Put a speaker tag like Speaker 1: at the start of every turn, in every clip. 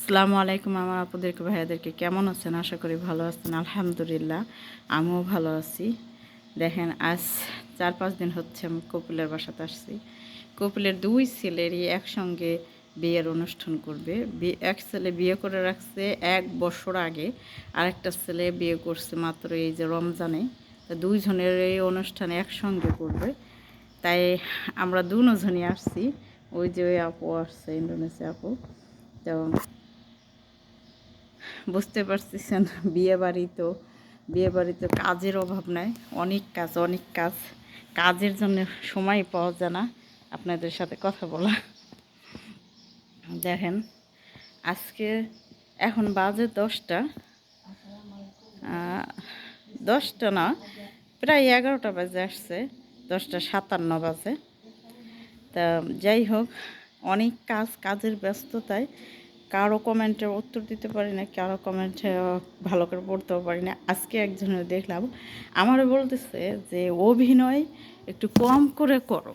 Speaker 1: আসসালামু আলাইকুম আমার আপুদেরকে ভাইয়াদেরকে কেমন আছেন? আশা করি ভালো আছেন, আলহামদুলিল্লাহ। আমিও ভালো আছি। দেখেন, আজ চার পাঁচ দিন হচ্ছে আমি কপিলের বাসাতে আসছি। কপিলের দুই ছেলেরই একসঙ্গে বিয়ের অনুষ্ঠান করবে। এক ছেলে বিয়ে করে রাখছে এক বছর আগে, আরেকটা ছেলে বিয়ে করছে মাত্র এই যে রমজানে। দুইজনের এই অনুষ্ঠানে একসঙ্গে করবে। তাই আমরা দুজনই আসছি। ওই যে ওই আপু আসছে ইন্ডোনেশিয়া আপু। তো বুঝতে পারতেছেন, বিয়ে বাড়ি তো, বিয়ে বাড়িতে কাজের অভাব নাই, অনেক কাজ অনেক কাজ। কাজের জন্য সময় পাওয়া যায় না, আপনাদের সাথে কথা বলা। দেখেন, আজকে এখন বাজে দশটা দশটা না, প্রায় এগারোটা বাজে আসছে, দশটা সাতান্ন বাজে। তা যাই হোক, অনেক কাজ, কাজের ব্যস্ততায় কারও কমেন্টের উত্তর দিতে পারি না, কারও কমেন্টে ভালো করে পড়তেও পারি না। আজকে একজনের দেখলাম, আমারও বলতেছে যে, অভিনয় একটু কম করে করো।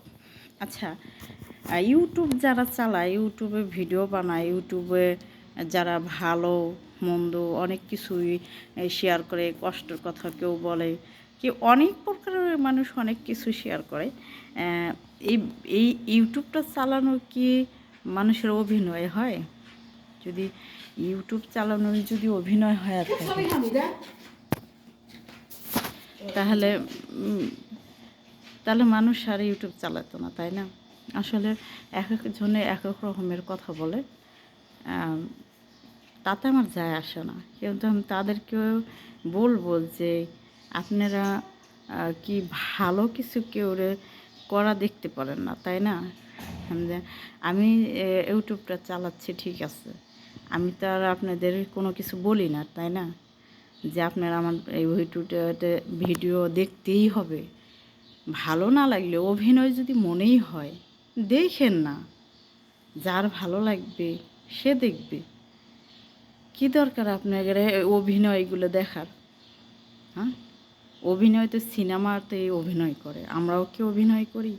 Speaker 1: আচ্ছা ইউটিউব যারা চালায় ইউটিউবে ভিডিও বানায় ইউটিউবে যারা ভালো, মন্দ অনেক কিছুই শেয়ার করে, কষ্টের কথা কেউ বলে, কি অনেক প্রকারের মানুষ অনেক কিছু শেয়ার করে। এই এই ইউটিউবটা চালানো কি মানুষের অভিনয় হয়? যদি ইউটিউব চালানোর যদি অভিনয় হয়ে থাকে তাহলে তাহলে মানুষ আর ইউটিউব চালাতো না তাই না? আসলে এক একজনে এক এক রকমের কথা বলে। তাতে আমার যায় আসে না। কিন্তু আমি তাদেরকেও বলব যে আপনারা কি ভালো কিছু কেউ করা দেখতে পারেন না তাই না? আমি- আমি ইউটিউবটা চালাচ্ছি ঠিক আছে। আমি তো আর আপনাদের কোনো কিছু বলি না, তাই না? যে আপনারা আমার এই ইউটিউবটাতে ভিডিও দেখতেই হবে। ভালো না লাগলে অভিনয় যদি মনেই হয়, দেখেন না। যার ভালো লাগবে, সে দেখবে। কি দরকার আপনাদের অভিনয়গুলো দেখার? হ্যাঁ? অভিনয় তো সিনেমাতে অভিনয় করে, আমরাও কি অভিনয় করি?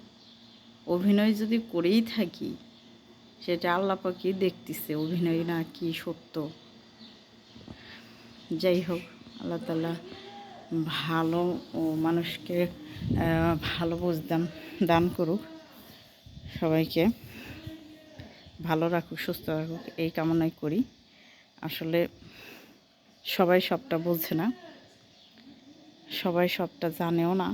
Speaker 1: অভিনয় যদি করেই থাকি সেটা আল্লাপাকি দেখতেছে, অভিনয় না কি সত্য। যাই হোক, আল্লাহ তালা ভালো ও মানুষকে ভালো বুঝদান দান করুক সবাইকে। ভালো রাখুক, সুস্থ রাখুক, এই কামনাই করি। আসলে সবাই সবটা বোঝে না, সবাই সবটা জানেও না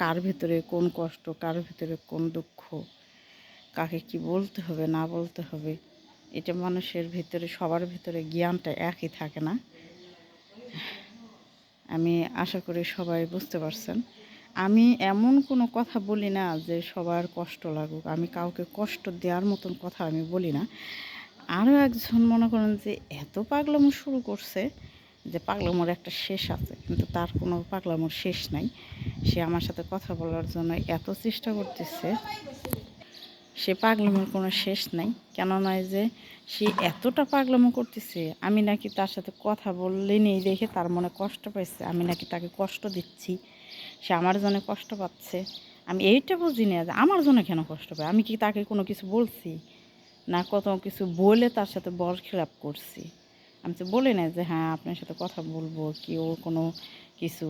Speaker 1: কার ভিতরে কোন কষ্ট, কার ভিতরে কোন দুঃখ। কাকে কি বলতে হবে, না বলতে হবে, এটা মানুষের ভিতরে, সবার ভিতরে জ্ঞানটা একই থাকে না। আমি আশা করি সবাই বুঝতে পারছেন। আমি এমন কোনো কথা বলি না যে সবার কষ্ট লাগুক, আমি কাউকে কষ্ট দেওয়ার মতন কথা আমি বলি না। আরও একজন মনে করেন যে এত পাগলামো শুরু করছে যে পাগলামোর একটা শেষ আছে, কিন্তু তার কোনো পাগলামোর শেষ নাই। সে আমার সাথে কথা বলার জন্য এত চেষ্টা করতেছে সে পাগলামোর কোনো শেষ নাই। কেন নয় যে সে এতটা পাগলামো করতেছে, আমি নাকি তার সাথে কথা বললে নেই দেখে তার মনে কষ্ট পাইছে, আমি নাকি তাকে কষ্ট দিচ্ছি, সে আমার জন্য কষ্ট পাচ্ছে। আমি এইটা বুঝি না যে আমার জন্য কেন কষ্ট পাই আমি কি তাকে কোনো কিছু বলছি? না কত কিছু বলে তার সাথে বর খেলাপ করছি? আমি তো বলি না যে হ্যাঁ আপনার সাথে কথা বলব, কি ও কোনো কিছু?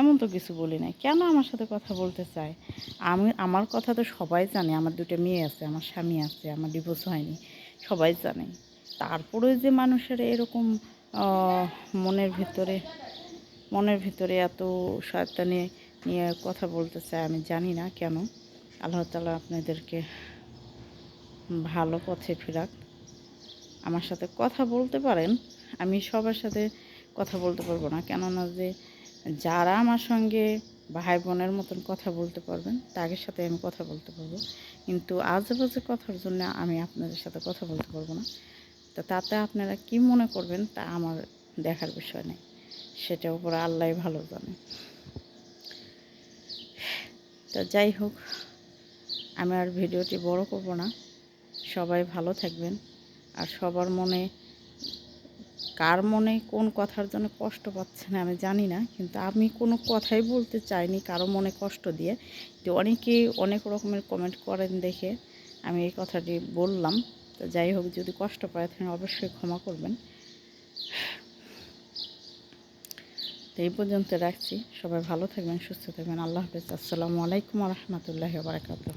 Speaker 1: এমন তো কিছু বলি না কেন আমার সাথে কথা বলতে চায়? আমি, আমার কথা তো সবাই জানে, আমার দুটো মেয়ে আছে, আমার স্বামী আছে, আমার ডিভোর্স হয়নি, সবাই জানে। তারপরে যে মানুষের এরকম মনের ভিতরে মনের ভিতরে এত শয়তানি নিয়ে কথা বলতে চায়, আমি জানি না কেন। আল্লাহ তালা আপনাদেরকে ভালো পথে ফেরাক। আমার সাথে কথা বলতে পারেন, আমি সবার সাথে কথা বলতে পারব না। কেননা যে যারা আমার সঙ্গে ভাই বোনের মতন কথা বলতে পারবেন, তাদের সাথে আমি কথা বলতে পারব। কিন্তু আজেবাজে কথার জন্য আমি আপনাদের সাথে কথা বলতে পারব না। তো তাতে আপনারা কি মনে করবেন, তা আমার দেখার বিষয় নেই। সেটার উপরে আল্লাহ ভালো জানে। তো যাই হোক, আমি আর ভিডিওটি বড় করব না। সবাই ভালো থাকবেন। আর সবার মনে, কার মনে কোন কথার জন্য কষ্ট পাচ্ছেন আমি জানি না, কিন্তু আমি কোনো কথাই বলতে চাইনি কারও মনে কষ্ট দিয়ে। তো অনেকেই অনেক রকমের কমেন্ট করেন দেখে আমি এই কথাটি বললাম। তো যাই হোক, যদি কষ্ট পায় তাহলে অবশ্যই ক্ষমা করবেন। তো এই পর্যন্ত রাখছি। সবাই ভালো থাকবেন, সুস্থ থাকবেন। আল্লাহ হাফেজ। আসসালামু আলাইকুম রহমতুল্লাহ বারাকাতুহ।